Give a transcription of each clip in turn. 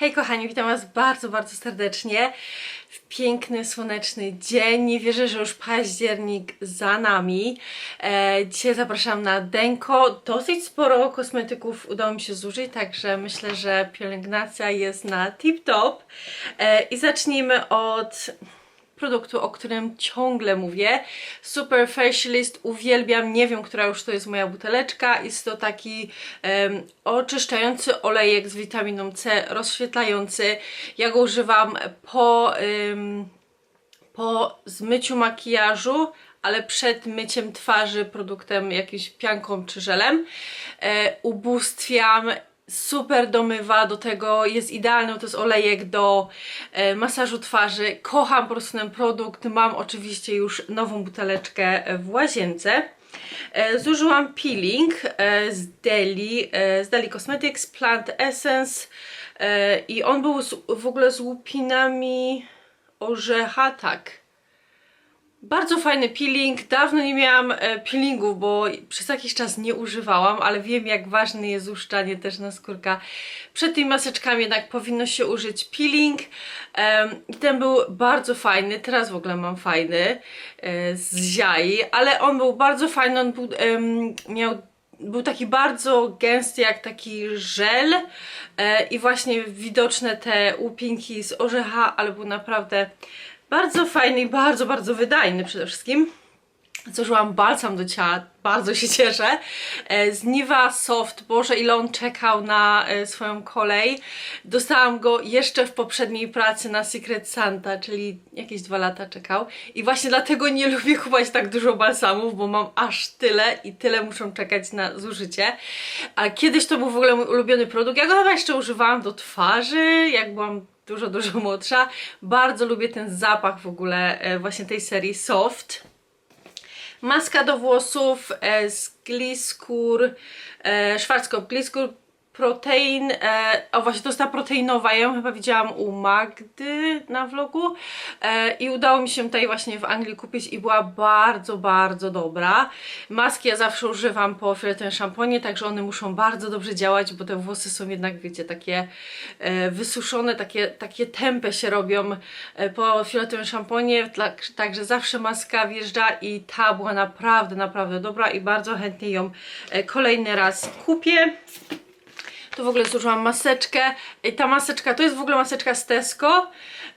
Hej kochani, witam Was bardzo, bardzo serdecznie w piękny, słoneczny dzień. Nie wierzę, że już październik za nami. E, dzisiaj zapraszam na Denko. Dosyć sporo kosmetyków udało mi się zużyć, także myślę, że pielęgnacja jest na tip-top. E, I zacznijmy od produktu, o którym ciągle mówię. Super Facialist uwielbiam, nie wiem, która już to jest moja buteleczka. Jest to taki em, oczyszczający olejek z witaminą C, rozświetlający. Ja go używam po, em, po zmyciu makijażu, ale przed myciem twarzy produktem jakimś pianką czy żelem. E, ubóstwiam super domywa, do tego jest idealny, to jest olejek do e, masażu twarzy. Kocham po prostu ten produkt, mam oczywiście już nową buteleczkę w łazience. E, zużyłam peeling e, z Deli, e, z Deli Cosmetics Plant Essence e, i on był z, w ogóle z łupinami orzecha, tak. Bardzo fajny peeling. Dawno nie miałam e, peelingów, bo przez jakiś czas nie używałam, ale wiem jak ważne jest uszczanie też na skórka. Przed tymi maseczkami jednak powinno się użyć peeling. I ten był bardzo fajny. Teraz w ogóle mam fajny e, z ziai, ale on był bardzo fajny. On był, miał był taki bardzo gęsty, jak taki żel e, i właśnie widoczne te łupinki z orzecha, ale był naprawdę bardzo fajny i bardzo, bardzo wydajny przede wszystkim. Zużyłam balsam do ciała, bardzo się cieszę. E, Z Soft, Boże ile on czekał na e, swoją kolej. Dostałam go jeszcze w poprzedniej pracy na Secret Santa, czyli jakieś dwa lata czekał. I właśnie dlatego nie lubię kupować tak dużo balsamów, bo mam aż tyle i tyle muszą czekać na zużycie. A kiedyś to był w ogóle mój ulubiony produkt. Ja go chyba jeszcze używałam do twarzy, jak byłam dużo, dużo młodsza. Bardzo lubię ten zapach w ogóle e, właśnie tej serii Soft. Maska do włosów e, z Gliskur, e, Schwarzkopf Gliskur Protein, e, o właśnie to jest ta proteinowa, ja ją chyba widziałam u Magdy na vlogu e, i udało mi się tutaj właśnie w Anglii kupić i była bardzo, bardzo dobra. Maski ja zawsze używam po fioletowym szamponie, także one muszą bardzo dobrze działać, bo te włosy są jednak, wiecie, takie e, wysuszone, takie, takie tępe się robią e, po fioletowym szamponie, tak, także zawsze maska wjeżdża i ta była naprawdę, naprawdę dobra i bardzo chętnie ją e, kolejny raz kupię. Tu w ogóle zużyłam maseczkę. I ta maseczka to jest w ogóle maseczka z Tesco.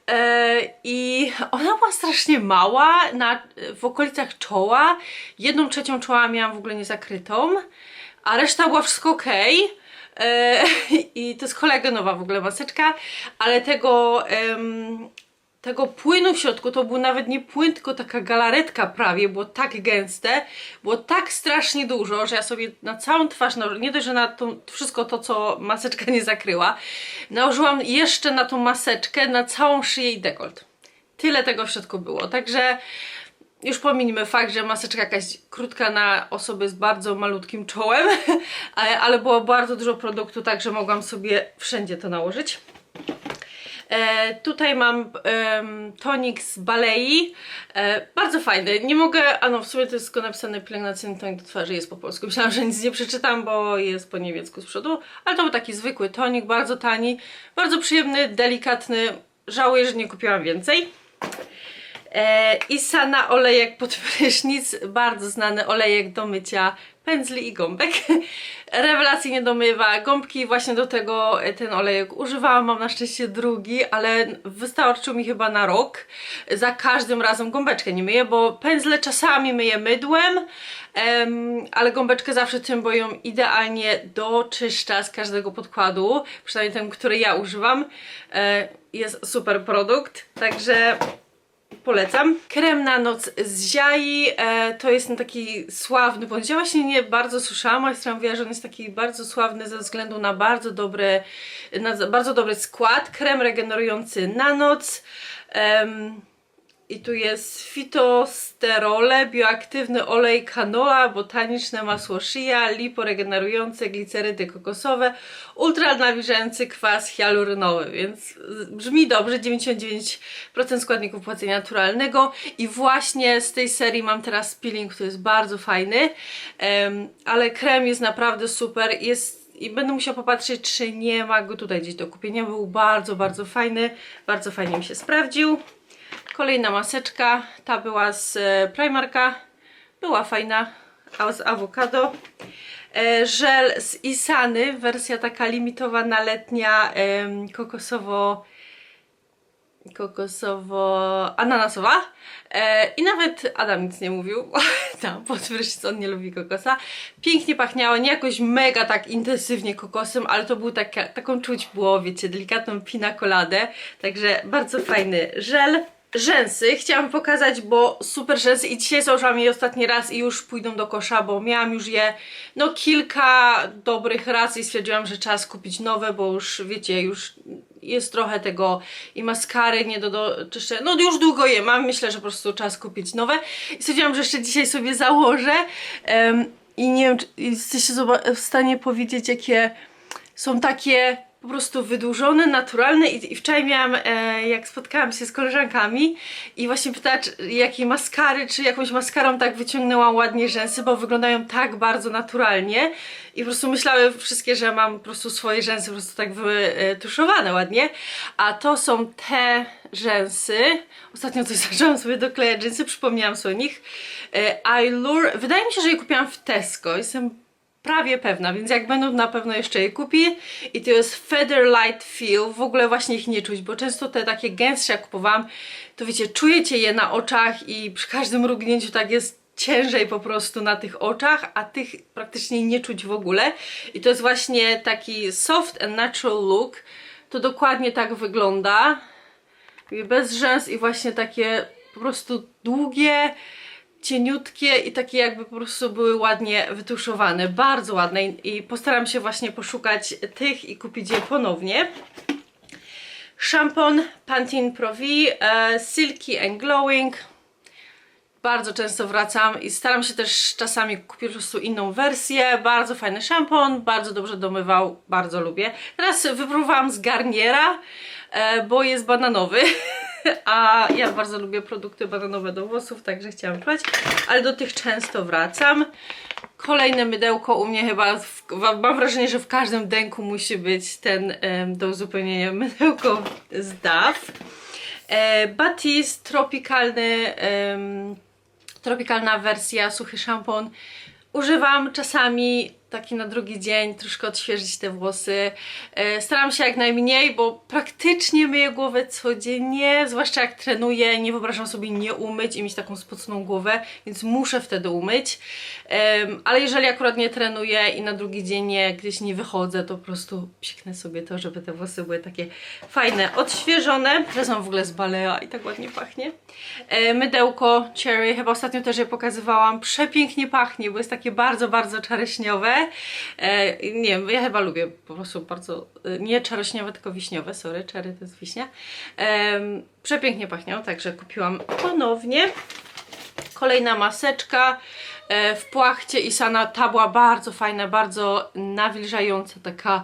E, I ona była strasznie mała na, w okolicach czoła. Jedną trzecią czoła miałam w ogóle niezakrytą, a reszta była wszystko ok. E, I to jest kolagenowa w ogóle maseczka, ale tego tego płynu w środku to był nawet nie płyn, tylko taka galaretka prawie, było tak gęste, było tak strasznie dużo, że ja sobie na całą twarz, nie dość, że na to, wszystko to, co maseczka nie zakryła, nałożyłam jeszcze na tą maseczkę na całą szyję i dekolt. Tyle tego w środku było, także już pominimy fakt, że maseczka jakaś krótka na osoby z bardzo malutkim czołem, ale było bardzo dużo produktu, także mogłam sobie wszędzie to nałożyć. E, tutaj mam tonik z Balei. E, bardzo fajny. Nie mogę, a no w sumie to jest tylko napisane pielęgnacyjny tonik do twarzy, jest po polsku. Myślałam, że nic nie przeczytam, bo jest po niemiecku z przodu, ale to był taki zwykły tonik, bardzo tani, bardzo przyjemny, delikatny. Żałuję, że nie kupiłam więcej. E, I Sana olejek pod prysznic, bardzo znany olejek do mycia pędzli i gąbek. Rewelacyjnie domywa gąbki, właśnie do tego e, ten olejek używałam, mam na szczęście drugi, ale wystarczył mi chyba na rok. Za każdym razem gąbeczkę nie myję, bo pędzle czasami myję mydłem, em, ale gąbeczkę zawsze tym, bo ją idealnie doczyszcza z każdego podkładu, przynajmniej ten, który ja używam. E, jest super produkt, także polecam. Krem na noc z Ziai, e, to jest taki sławny, bądź ja właśnie nie bardzo słyszałam, ale Stra mówiła, że on jest taki bardzo sławny ze względu na bardzo dobry, na bardzo dobry skład. Krem regenerujący na noc. Em, i tu jest fitosterole, bioaktywny olej canola, botaniczne masło shea, liporegenerujące, glicerydy kokosowe, ultranawilżający kwas hialuronowy, więc brzmi dobrze, 99% składników płacenia naturalnego. I właśnie z tej serii mam teraz peeling, który jest bardzo fajny, ale krem jest naprawdę super, jest i będę musiała popatrzeć, czy nie ma go tutaj gdzieś do kupienia. Był bardzo, bardzo fajny, bardzo fajnie mi się sprawdził. Kolejna maseczka, ta była z e, Primarka, była fajna, a z awokado. E, żel z Isany, wersja taka limitowana letnia, kokosowo kokosowo-ananasowa e, i nawet Adam nic nie mówił, tam potwierdzić, on nie lubi kokosa. Pięknie pachniało, nie jakoś mega tak intensywnie kokosem, ale to był taka, taką czuć było, wiecie, delikatną pina coladę, także bardzo fajny żel. Rzęsy chciałam pokazać, bo super rzęsy i dzisiaj założyłam je ostatni raz i już pójdą do kosza, bo miałam już je no kilka dobrych raz i stwierdziłam, że czas kupić nowe, bo już wiecie, już jest trochę tego i maskary nie do, do czyszczenia. No już długo je mam, myślę, że po prostu czas kupić nowe. I stwierdziłam, że jeszcze dzisiaj sobie założę. Em, I nie wiem, czy jesteście w stanie powiedzieć, jakie są takie po prostu wydłużone, naturalne i, i wczoraj miałam, e, jak spotkałam się z koleżankami i właśnie pytała, czy, jakiej maskary, czy jakąś maskarą tak wyciągnęłam ładnie rzęsy, bo wyglądają tak bardzo naturalnie i po prostu myślały wszystkie, że mam po prostu swoje rzęsy po prostu tak wytuszowane ładnie, a to są te rzęsy, ostatnio coś zaczęłam sobie doklejać rzęsy, przypomniałam sobie o nich, e, iLure, wydaje mi się, że je kupiłam w Tesco, jestem prawie pewna, więc jak będą na pewno jeszcze je kupię i to jest Feather Light Feel, w ogóle właśnie ich nie czuć, bo często te takie gęstsze jak kupowałam, to wiecie, czujecie je na oczach i przy każdym mrugnięciu tak jest ciężej po prostu na tych oczach, a tych praktycznie nie czuć w ogóle. I to jest właśnie taki soft and natural look, to dokładnie tak wygląda, bez rzęs i właśnie takie po prostu długie, cieniutkie i takie jakby po prostu były ładnie wytuszowane, bardzo ładne i postaram się właśnie poszukać tych i kupić je ponownie. Szampon Pantene Pro V, e, Silky and Glowing. Bardzo często wracam i staram się też czasami kupić po prostu inną wersję. Bardzo fajny szampon, bardzo dobrze domywał, bardzo lubię. Teraz wypróbowałam z Garniera, bo jest bananowy. A ja bardzo lubię produkty bananowe do włosów, także chciałam spróbować, ale do tych często wracam. Kolejne mydełko u mnie chyba, w, mam wrażenie, że w każdym denku musi być ten do uzupełnienia mydełko z DAF. E, Batiste tropikalny, tropikalna wersja, suchy szampon. Używam czasami taki na drugi dzień, troszkę odświeżyć te włosy. E, Staram się jak najmniej, bo praktycznie myję głowę codziennie, zwłaszcza jak trenuję, nie wyobrażam sobie nie umyć i mieć taką spocną głowę, więc muszę wtedy umyć. Ale jeżeli akurat nie trenuję i na drugi dzień nie, gdzieś nie wychodzę, to po prostu psiknę sobie to, żeby te włosy były takie fajne, odświeżone. Teraz mam w ogóle z balea i tak ładnie pachnie. E, Mydełko Cherry, chyba ostatnio też je pokazywałam. Przepięknie pachnie, bo jest takie bardzo, bardzo czereśniowe. E, i nie wiem, ja chyba lubię po prostu bardzo, e, nie czereśniowe, tylko wiśniowe, sorry, cherry to jest wiśnia. Em, przepięknie pachnią, także kupiłam ponownie. Kolejna maseczka e, w płachcie Isana. Ta była bardzo fajna, bardzo nawilżająca, taka,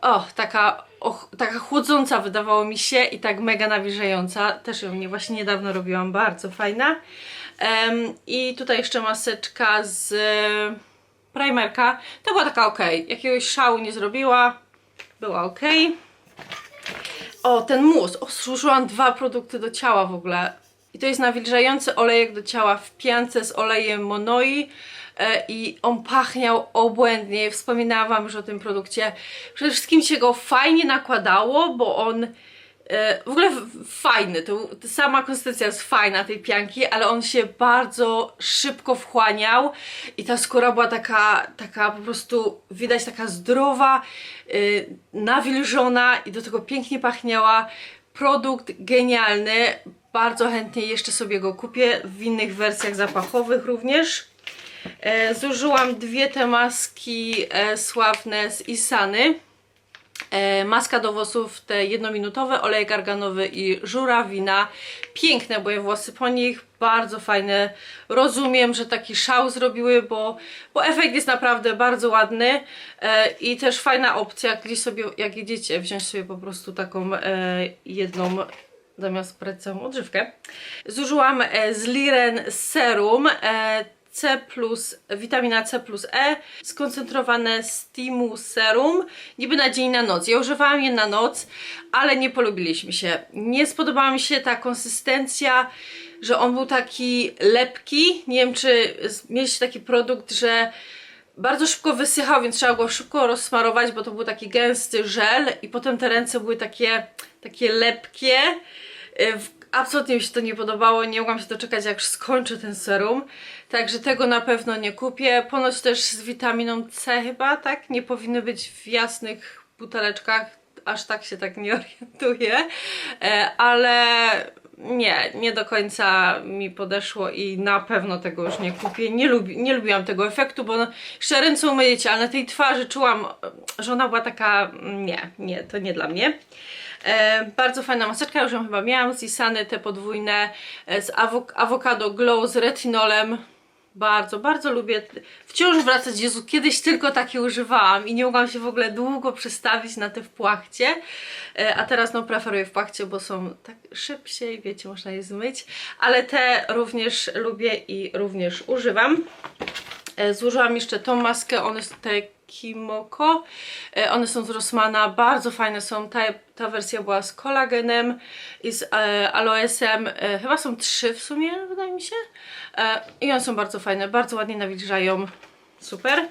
o, taka, och, taka chłodząca wydawało mi się i tak mega nawilżająca. Też ją nie, właśnie niedawno robiłam, bardzo fajna. Em, I tutaj jeszcze maseczka z e, Primerka. To była taka ok, jakiegoś szału nie zrobiła, była ok. O, ten mus. O, zużyłam dwa produkty do ciała w ogóle. I to jest nawilżający olejek do ciała w piance z olejem Monoi. E, I on pachniał obłędnie. Wspominałam już o tym produkcie. Przede wszystkim się go fajnie nakładało, bo on w ogóle fajny. To, to sama konsystencja jest fajna tej pianki, ale on się bardzo szybko wchłaniał i ta skóra była taka, taka po prostu widać taka zdrowa, yy, nawilżona i do tego pięknie pachniała. Produkt genialny. Bardzo chętnie jeszcze sobie go kupię w innych wersjach zapachowych również. E, zużyłam dwie te maski e, sławne z Isany. E, maska do włosów, te jednominutowe, olej arganowy i żurawina. Piękne moje włosy po nich, bardzo fajne. Rozumiem, że taki szał zrobiły, bo, bo efekt jest naprawdę bardzo ładny e, i też fajna opcja, gdzieś sobie, jak jedziecie, wziąć sobie po prostu taką e, jedną zamiast brać całą odżywkę. Zużyłam e, z Liren serum. E, C plus, witamina C plus E, skoncentrowane Stimu Serum, niby na dzień na noc. Ja używałam je na noc, ale nie polubiliśmy się. Nie spodobała mi się ta konsystencja, że on był taki lepki. Nie wiem, czy mieliście taki produkt, że bardzo szybko wysychał, więc trzeba go szybko rozsmarować, bo to był taki gęsty żel i potem te ręce były takie, takie lepkie. Y, w- Absolutnie mi się to nie podobało, nie mogłam się doczekać jak skończę ten serum, także tego na pewno nie kupię. Ponoć też z witaminą C chyba, tak? Nie powinny być w jasnych buteleczkach, aż tak się tak nie orientuję, E, ale nie, nie do końca mi podeszło i na pewno tego już nie kupię. Nie, lubi, nie lubiłam tego efektu, bo no, jeszcze ręce umyjeć, ale na tej twarzy czułam, że ona była taka, mm, nie, nie, to nie dla mnie. E, bardzo fajna maseczka, już ją chyba miałam z Isany, te podwójne e, z awok awokado glow z retinolem. Bardzo, bardzo lubię wciąż wracać. Jezu, kiedyś tylko takie używałam i nie mogłam się w ogóle długo przestawić na te w płachcie. E, A teraz no preferuję w płachcie, bo są tak szybciej, wiecie, można je zmyć. Ale te również lubię i również używam. E, Zużyłam jeszcze tą maskę, one są te Kimoko. E, One są z Rossmana, bardzo fajne są. Ta, ta wersja była z kolagenem i z e, aloesem. E, chyba są trzy w sumie, wydaje mi się. E, I one są bardzo fajne, bardzo ładnie nawilżają. Super.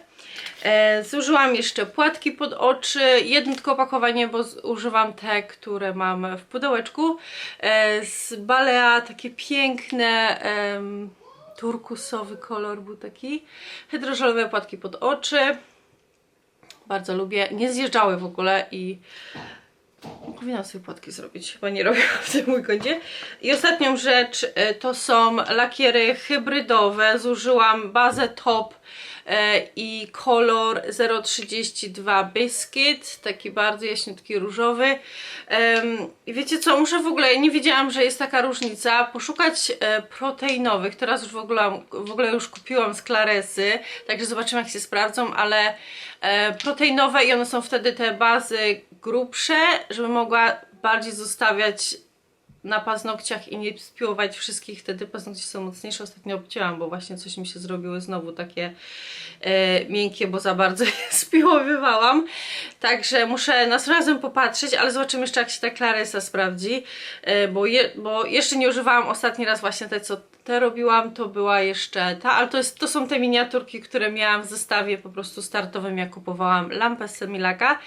E, zużyłam jeszcze płatki pod oczy, jedno tylko opakowanie, bo używam te, które mam w pudełeczku. E, z Balea, takie piękne, em, turkusowy kolor był taki. Hydrożelowe płatki pod oczy. Bardzo lubię. Nie zjeżdżały w ogóle i Powinnam sobie płatki zrobić, chyba nie robię w tym weekendzie. I ostatnią rzecz e, to są lakiery hybrydowe. Zużyłam bazę top i kolor 032 Biscuit, taki bardzo jaśniutki różowy. I wiecie co, muszę w ogóle, nie wiedziałam, że jest taka różnica, poszukać e, proteinowych. Teraz już w ogóle, w ogóle już kupiłam z Claresy, także zobaczymy jak się sprawdzą, ale e, proteinowe i one są wtedy te bazy grubsze, żeby mogła bardziej zostawiać na paznokciach i nie spiłować wszystkich, wtedy paznokcie są mocniejsze. Ostatnio obcięłam, bo właśnie coś mi się zrobiły znowu takie e, miękkie, bo za bardzo je spiłowywałam. Także muszę nas razem popatrzeć, ale zobaczymy jeszcze jak się ta Claresa sprawdzi, e, bo, je, bo jeszcze nie używałam ostatni raz właśnie te, co te robiłam, to była jeszcze ta, ale to, jest, to są te miniaturki, które miałam w zestawie po prostu startowym, jak kupowałam lampę z Semilaka,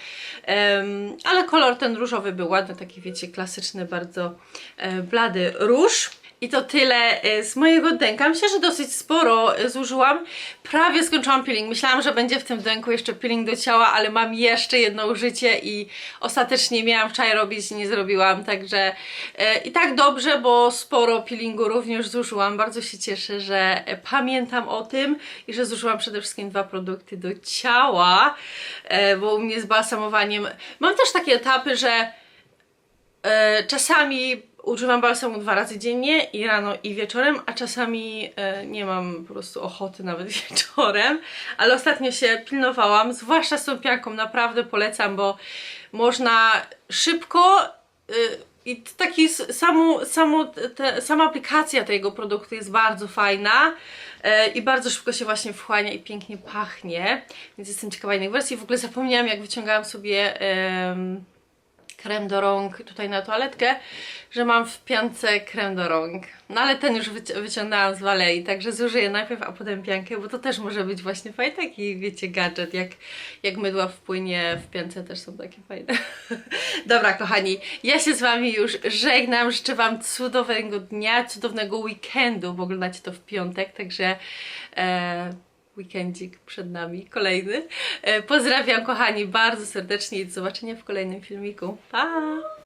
Em, ale kolor ten różowy był ładny, taki wiecie, klasyczny, bardzo e, blady róż. I to tyle e, z mojego denka. Myślę, że dosyć sporo e, zużyłam. Prawie skończyłam peeling. Myślałam, że będzie w tym denku jeszcze peeling do ciała, ale mam jeszcze jedno użycie i ostatecznie miałam wczoraj robić i nie zrobiłam. Także e, i tak dobrze, bo sporo peelingu również zużyłam. Bardzo się cieszę, że pamiętam o tym i że zużyłam przede wszystkim dwa produkty do ciała, bo u mnie z balsamowaniem mam też takie etapy, że czasami używam balsamu dwa razy dziennie i rano i wieczorem, a czasami e, nie mam po prostu ochoty nawet wieczorem, ale ostatnio się pilnowałam, zwłaszcza z tą pianką, naprawdę polecam, bo można szybko y, i taki s- samu, samu, te, sama aplikacja tego produktu jest bardzo fajna e, i bardzo szybko się właśnie wchłania i pięknie pachnie, więc jestem ciekawa innych wersji. W ogóle zapomniałam jak wyciągałam sobie krem do rąk tutaj na toaletkę, że mam w piance krem do rąk. No ale ten już wyci- wyciągnęłam z Walei, także zużyję najpierw, a potem piankę, bo to też może być właśnie fajny taki, wiecie, gadżet, jak, jak mydła w płynie w piance też są takie fajne. Dobra, kochani, ja się z Wami już żegnam, życzę Wam cudownego dnia, cudownego weekendu, bo oglądacie to w piątek, także... E, weekendzik przed nami, kolejny. E, Pozdrawiam kochani bardzo serdecznie i do zobaczenia w kolejnym filmiku. Pa!